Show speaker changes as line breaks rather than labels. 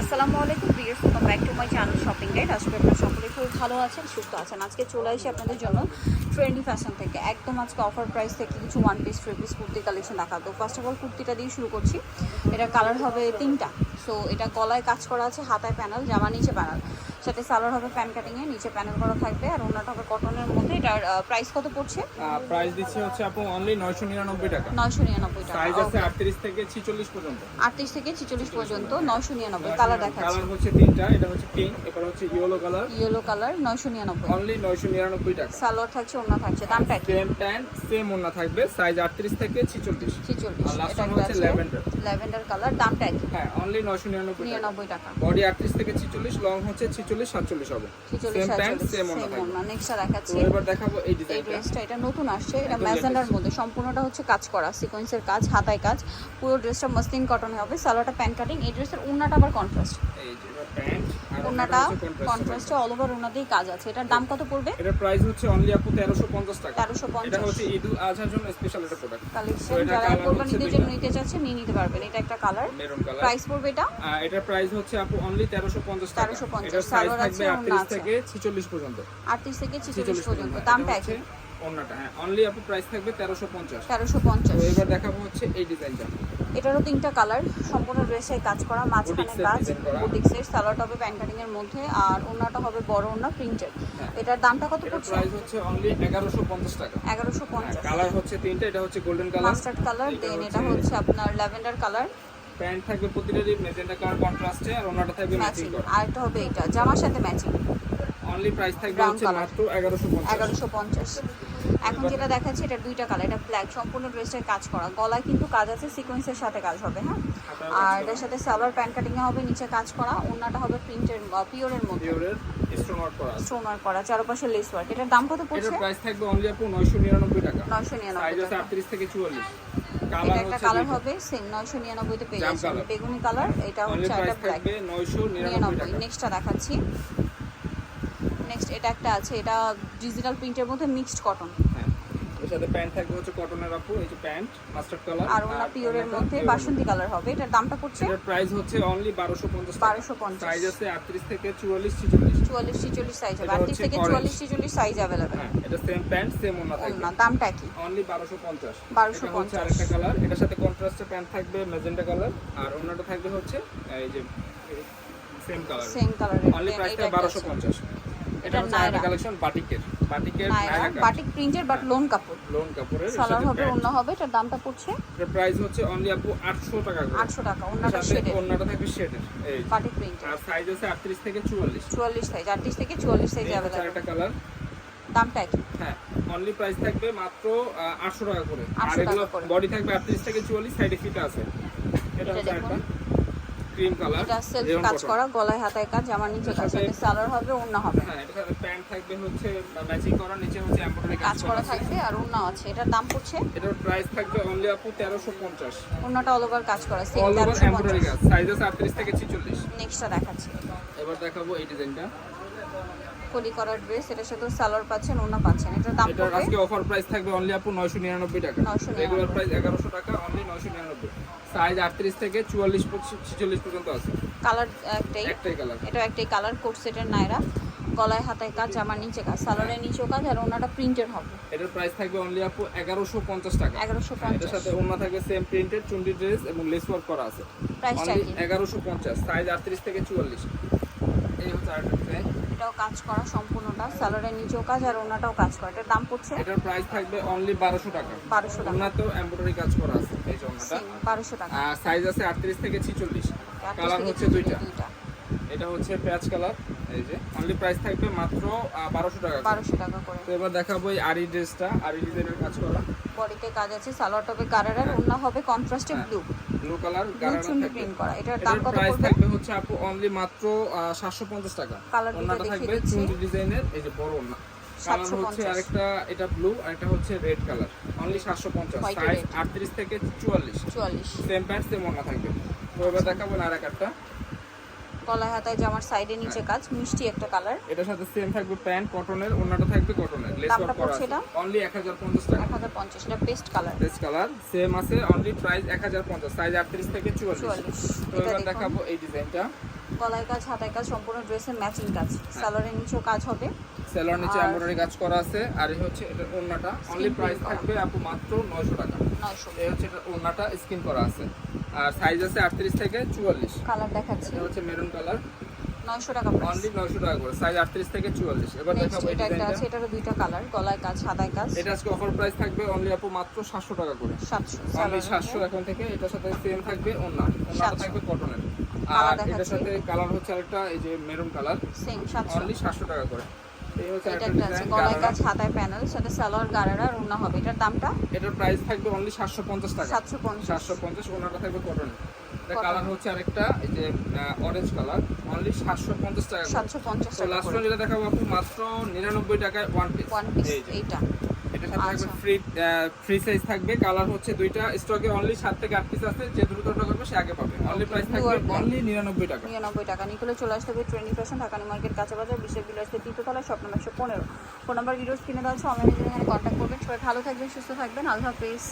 আসসালামু আলাইকুম viewers welcome back to my channel shopping guide আজকে আপনারা সকলে খুব ভালো আছেন, সুস্থ আছেন। আজকে চলে আসি আপনাদের জন্য ট্রেন্ডি ফ্যাশন থেকে। একদম আজকে অফার প্রাইস থেকে কিছু one piece three piece kurti collection দেখাবো। ফার্স্ট অফ অল কুর্তিটা দিয়ে শুরু করছি। এটা কালার হবে তিনটা। সো এটা গলায় কাজ করা আছে, হাতায় প্যানেল জামা নিচে প্যানেল সাথে সালোয়ার হবে প্যান কাটিংয়ে নিচে প্যানেল করা থাকবে আর ওনাটা হবে কটনের মধ্যে। এটার প্রাইস কত পড়ছে?
প্রাইস দিচ্ছি হচ্ছে আপু অনলি নয়শো নিরানব্বই টাকা।
নয়শো নিরানব্বই
সাইজ
টাকা
আছে আটত্রিশ থেকে ছিচল্লিশ পর্যন্ত।
আটত্রিশ থেকে ছিচল্লিশ পর্যন্ত নয়শো নিরানব্বই কালার দেখাচ্ছে।
কালার হচ্ছে তিনটা এটা হচ্ছে পিঙ্ক এবার হচ্ছে ইয়েলো কালার
ইয়েলো কালার নয়শো নিরানব্বই।
অনলি নয়শো নিরানব্বই টাকা।
সালোয়ার থাকছে ওনা থাকছে দামটা
সেম প্যান্ট সেম ওন্না থাকবে সাইজ আটত্রিশ থেকে ছিচল্লিশ।
ছিচল্লিশ
আর last
এটা
হচ্ছে lavender।
ল্যাভেন্ডার কালার দামটা
হ্যাঁ অনলি নয়শো নিরানব্বই টাকা।
নিরানব্বই টাকা।
বডি আটত্রিশ থেকে ছিচল্লিশ লং হচ্ছে ছিচল্লিশ সাতচল্লিশ হবে সেম প্যান্ট সেম
সেম
থাকবে
নেক্সটটা দেখাচ্ছি।
এবার দেখাবো এই
এই ড্রেসটা এটা নতুন আসছে এটা ম্যাজেন্ডার মধ্যে। সম্পূর্ণটা হচ্ছে কাজ করা সিকোয়েন্সের কাজ হাতায় কাজ। পুরো ড্রেসটা মসলিন কটন হবে সালোয়ারটা প্যান কাটিং এই ড্রেসের উন্নাটা আবার কন্ট্রাস্ট
এই যে প্যান্ট
অল ওভার উন্নাতেই কাজ আছে। এটার দাম কত পড়বে?
এটার প্রাইস হচ্ছে অনলি আপু তেরোশো পঞ্চাশ টাকা।
তেরোশো
এটা
পঞ্চাশ
হচ্ছে ঈদ আজহার জন্য স্পেশাল একটা প্রোডাক্ট
কালেকশন যারা কোরবানিদের জন্য নিতে চাচ্ছে নিয়ে নিতে পারবেন। এটা একটা কালার
মেরুন কালার
প্রাইস পড়বে এটা?
এটার প্রাইস হচ্ছে আপু অনলি তেরোশো পঞ্চাশ টাকা।
1350
এটার সাইজ থাকবে
ওড়না
আটত্রিশ
আছে।
থেকে ছিচল্লিশ পর্যন্ত।
আটত্রিশ থেকে ছিচল্লিশ
ছিচল্লিশ
পর্যন্ত
পর্যন্ত
দামটা
এটা হচ্ছে হ্যাঁ অনলি আপু প্রাইস থাকবে তেরোশো পঞ্চাশ।
তেরোশো
তো
পঞ্চাশ
এবার দেখাবো হচ্ছে এই ডিজাইনটা
এটারও তিনটা কালার সম্পূর্ণ ড্রেসে কাজ করা মাঝখানে কাজ। বুটিক্সের সালোয়ারটা হবে প্যান এর মধ্যে আর ওনাটা হবে বড় ওনা প্রিন্টেড
হ্যাঁ।
এটার দামটা কত পড়ছে?
প্রাইস হচ্ছে অনলি এগারোশো পঞ্চাশ টাকা।
এগারোশো পঞ্চাশ।
কালার হচ্ছে তিনটা এটা হচ্ছে golden colour
mustard colour then এটা হচ্ছে আপনার ল্যাভেন্ডার কালার
প্যান্ট থাকবে প্রতিটারই মেজেন্টা কালার কন্ট্রাস্টে আর ওনাটা থাকবে ম্যাচিং
আর একটা হবে এটা জামার সাথে ম্যাচিং
অনলি প্রাইস থাকবে হচ্ছে মাত্র এগারোশো পঞ্চাশ।
এগারোশো পঞ্চাশ। এখন যেটা দেখাচ্ছি এটা দুইটা কালার এটা ব্ল্যাক সম্পূর্ণ ড্রেসের কাজ করা। গলায় কিন্তু কাজ আছে সিকোয়েন্সের সাথে কাজ হবে হ্যাঁ? আর এটার সাথে সালোয়ার প্যান্ট কাটিং হবে নিচে কাজ করা। ওনাটা হবে প্রিন্টের পিওরের মধ্যে।
পিওরের স্টোন ওয়ার্ক করা
স্টোন ওয়ার্ক করা চারপাশে লেস ওয়ার্ক এটার দাম কত পড়ছে?
এটার প্রাইস থাকবে অনলি আপু নয়শো নিরানব্বই টাকা।
নয়শো
সাইজ আছে
টাকা।
আটত্রিশ থেকে চুয়াল্লিশ।
এটা
কালার
একটা
হচ্ছে
কালার হবে সেম নয়শো নিরানব্বইতে পেয়ে
জাম
বেগুনি কালার এটা হচ্ছে একটা ব্ল্যাক
থাকবে নয়শো নিরানব্বই
নিরানব্বই।
টাকা।
নেক্সটটা দেখাচ্ছি। নেক্সট এটা একটা আছে এটা ডিজিটাল প্রিন্টের মধ্যে মিক্সড কটন
হ্যাঁ। এর সাথে প্যান্ট থাকবে হচ্ছে কটনের আপু এই যে প্যান্ট মাস্টার্ড কালার
আর ওনা পিওরের মধ্যে বাসন্তী কালার হবে। এটার দামটা পড়ছে?
এটার প্রাইস হচ্ছে অনলি বারোশো পঞ্চাশ
1250
সাইজ আছে আটত্রিশ থেকে চুয়াল্লিশ ছিচল্লিশ।
চুয়াল্লিশ ছিচল্লিশ সাইজ হবে।
এটা
আটত্রিশ
হচ্ছে
থেকে
orange।
চুয়াল্লিশ ছিচল্লিশ সাইজ অ্যাভেলেবেল
হ্যাঁ এটা সেম প্যান্ট সেম ওনা থাকবে।
না দামটা কি
অনলি বারোশো পঞ্চাশ।
1250
এটা হচ্ছে আরেকটা কালার এটার সাথে কন্ট্রাস্টে প্যান্ট থাকবে মেজেন্টা কালার আর ওনাটা থাকবে হচ্ছে এই যে সেম কালার
সেম কালারের
অনলি প্রাইস থাকবে বারোশো পঞ্চাশ। এটা
নায়রা।
কালেকশন বাটিকের। বাটিকের
নায়রা বাটিক প্রিন্টের বাট লোন কাপড়।
লোন কাপড়ের
সালোয়ার হবে। অন্য হবে এটার দামটা পড়ছে
প্রাইস হচ্ছে অনলি আপু আটশো টাকা করে।
আটশো টাকা
এর
অন্যটা শেডের
থাকবে শেডের এই।
বাটিক প্রিন্টের
আর সাইজ আছে আটত্রিশ থেকে চুয়াল্লিশ।
চুয়াল্লিশ সাইজ আটত্রিশ থেকে চুয়াল্লিশ সাইজ
এই হচ্ছে কালার
দামটা কি
হ্যাঁ অনলি প্রাইস থাকবে মাত্র আটশো টাকা করে। আর এগুলো বডি থাকবে আটত্রিশ থেকে চুয়াল্লিশ সাইডে ফিট আছে। এটা হচ্ছে
দেখুন।
ক্রিম কালার
এটা সেলফ কাজ করা গলায় হাতায় কাজ আমার নিচে কাজ
সাথে
সালোয়ার হবে ওড়না হবে।
হ্যাঁ এটা প্যান্ট থাকবে হচ্ছে ম্যাচিং করা নিচে হচ্ছে এমব্রয়ডারি
কাজ করা থাকবে আর অন্য আছে। এটার দাম পড়ছে?
এটার প্রাইস থাকবে অনলি আপু তেরোশো পঞ্চাশ।
অন্যটা অল ওভার কাজ করা সেম
অল ওভার এমব্রয়ডারি
পঞ্চাশ।
কাজ সাইজ আছে আটত্রিশ থেকে ছিচল্লিশ।
নেক্সটটা দেখাচ্ছি।
এবার দেখাবো এই ডিজাইনটা
কলি করার ড্রেস এটার সাথে সালোয়ার পাচ্ছেন অন্য পাচ্ছেন। এটার দাম পড়বে
আজকে অফার প্রাইস থাকবে অনলি আপু নয়শো নিরানব্বই টাকা।
999
রেগুলার প্রাইস এগারোশো টাকা অনলি নয়শো নিরানব্বই। সাইজ আটত্রিশ থেকে চুয়াল্লিশ ছিচল্লিশ পর্যন্ত আছে।
কালার একটাই।
একটাই কালার
এটা একটাই কালার কোট সেটের নাইরা। গলায় হাতায় কাজ আমার নিচে কাজ সালোয়ারের নিচেও কাজ আর ওনাটা প্রিন্টের হবে।
এটার প্রাইস থাকবে অনলি আপু এগারোশো পঞ্চাশ টাকা।
এগারোশো
হ্যাঁ, এটার
পঞ্চাশ।
সাথে অন্য থাকবে সেম প্রিন্টেড চুন্ডি ড্রেস এবং লেস ওয়ার্ক করা আছে। এগারোশো পঞ্চাশ সাইজ আটত্রিশ থেকে চুয়াল্লিশ। এই হচ্ছে আরেকটা ডিজাইন
এটাও কাজ করা সম্পূর্ণটা সালোয়ারের নিচেও কাজ আর ওনাটাও কাজ করা। এটার দাম পড়ছে?
এটার প্রাইস থাকবে অনলি বারোশো টাকা।
বারোশো টাকা।
ওনাতেও এমব্রয়ডারি কাজ করা আছে এই জন্যটা।
বারোশো টাকা।
আর সাইজ আছে আটত্রিশ থেকে ছিচল্লিশ।
আটত্রিশ
কালার হচ্ছে দুইটা। এটা হচ্ছে পেঁয়াজ কালার এই যে। অনলি প্রাইস থাকবে মাত্র বারোশো টাকা।
বারোশো টাকা করে।
তো এবার দেখাবো এই আরি ড্রেসটা আরি ডিজাইনের কাজ করা।
বডিতে কাজ আছে সালোয়ার টপে গারারার অন্য হবে কন্ট্রাস্টে
হ্যাঁ।
ব্লু
ব্লু কালার গারানা
প্রিন্ট করা। এটার দাম কত পড়বে?
থাকবে হচ্ছে আপু অনলি মাত্র সাতশো পঞ্চাশ টাকা। থাকবে। ডিজাইনের এই যে বড় কালার হচ্ছে আরেকটা এটা ব্লু আরেকটা হচ্ছে রেড কালার অনলি সাতশো পঞ্চাশ।
White
size
red।
আটত্রিশ থেকে চুয়াল্লিশ।
চুয়াল্লিশ।
সেম প্যান্ট সেম ওনা থাকবে। তো এবার দেখাবো আর একটা
গলায় হাতায় জামার সাইডে নিচে
হ্যাঁ।
কাজ মিষ্টি একটা কালার
এটার সাথে সেম থাকবে প্যান্ট কটনের ওনাটা থাকবে কটনের লেস ওয়ার্ক করা
এটা?
অনলি এক হাজার পঞ্চাশ টাকা।
এক হাজার পঞ্চাশ এটা best colour
dress colour same আছে অনলি প্রাইস এক হাজার পঞ্চাশ সাইজ আটত্রিশ থেকে চুয়াল্লিশ।
চুয়াল্লিশ
তো
এটা
এবার দেখাবো এই ডিজাইনটা
গলায় কাজ হাতায় কাজ সম্পূর্ণ ড্রেসের ম্যাচিং কাজ।
হ্যাঁ।
সালোয়ারের নিচেও কাজ হবে।
সেলোয়ার নিচে এমব্রয়ডারি কাজ করা আছে আর এই হচ্ছে এটা ওড়নাটা। অনলি প্রাইস থাকবে আপু মাত্র নয়শো টাকা।
নয়শো।
এই হচ্ছে এটা ওড়নাটা স্কিন করা আছে। আর সাইজ আছে আটত্রিশ থেকে চুয়াল্লিশ।
কালার দেখাচ্ছি।
এটা হচ্ছে মেরুন কালার
নয়শো টাকা প্রাইস
অনলি নয়শো টাকা করে সাইজ আটত্রিশ থেকে চুয়াল্লিশ। এবার দেখাবো
এটা একটা আছে এটারও দুইটা কালার গলায় কাজ হাতায় কাজ।
এটা আজকে অফার প্রাইস থাকবে অনলি আপু মাত্র সাতশো টাকা করে।
সাতশো
অনলি
সালোয়ারের
সাতশো এখন থেকে এটার সাথে সেম থাকবে ওড়নাটা
700
থাকবে কটনের আর এটার সাথে কালার হচ্ছে আরেকটা এই যে মেরুন কালার
সেম সাতশো।
অনলি সাতশো টাকা করে।
এটা
একটা
একটা আছে গলায় কাজ হাতায় প্যানেল সাথে সালোয়ার গারারা আর হবে। এটার দামটা?
এটার প্রাইস থাকবে অনলি সাতশো পঞ্চাশ টাকা।
সাতশো পঞ্চাশ।
সাতশো পঞ্চাশ ওনাটা থাকবে কটন কালার হচ্ছে আরেকটা এই যে অরেঞ্জ কালার অনলি সাতশো পঞ্চাশ টাকা করে।
সাতশো পঞ্চাশ
তো
টাকা
লাস্ট যেটা দেখাবো আপনি মাত্র নিরানব্বই টাকায় ওয়ান পিস
ওয়ান পিস এইটা।
এটার সাথে থাকবে। ফ্রি ফ্রি সাইজ থাকবে। কালার হচ্ছে দুইটা স্টকে অনলি সাত থেকে আট পিস আছে। যে দ্রুত অর্ডার করবে সে আগে পাবে। অনলি প্রাইস থাকবে অনলি নিরানব্বই টাকা।
নিরানব্বই টাকা। নিকলে চলে আসতে হবে ট্রেনিং ফ্যাশন ঢাকানি মার্কেট কাঁচা বাজার বিশ্বের বিলাসের দ্বিতীয়তলা শপ একশো পনেরো। ফোন নাম্বার ভিডিওস কিনে দেওয়া আছে অনলাইনে কন্ট্যাক্ট করবেন। সবাই ভালো থাকবেন সুস্থ থাকবেন। আল্লাহ হাফিজ।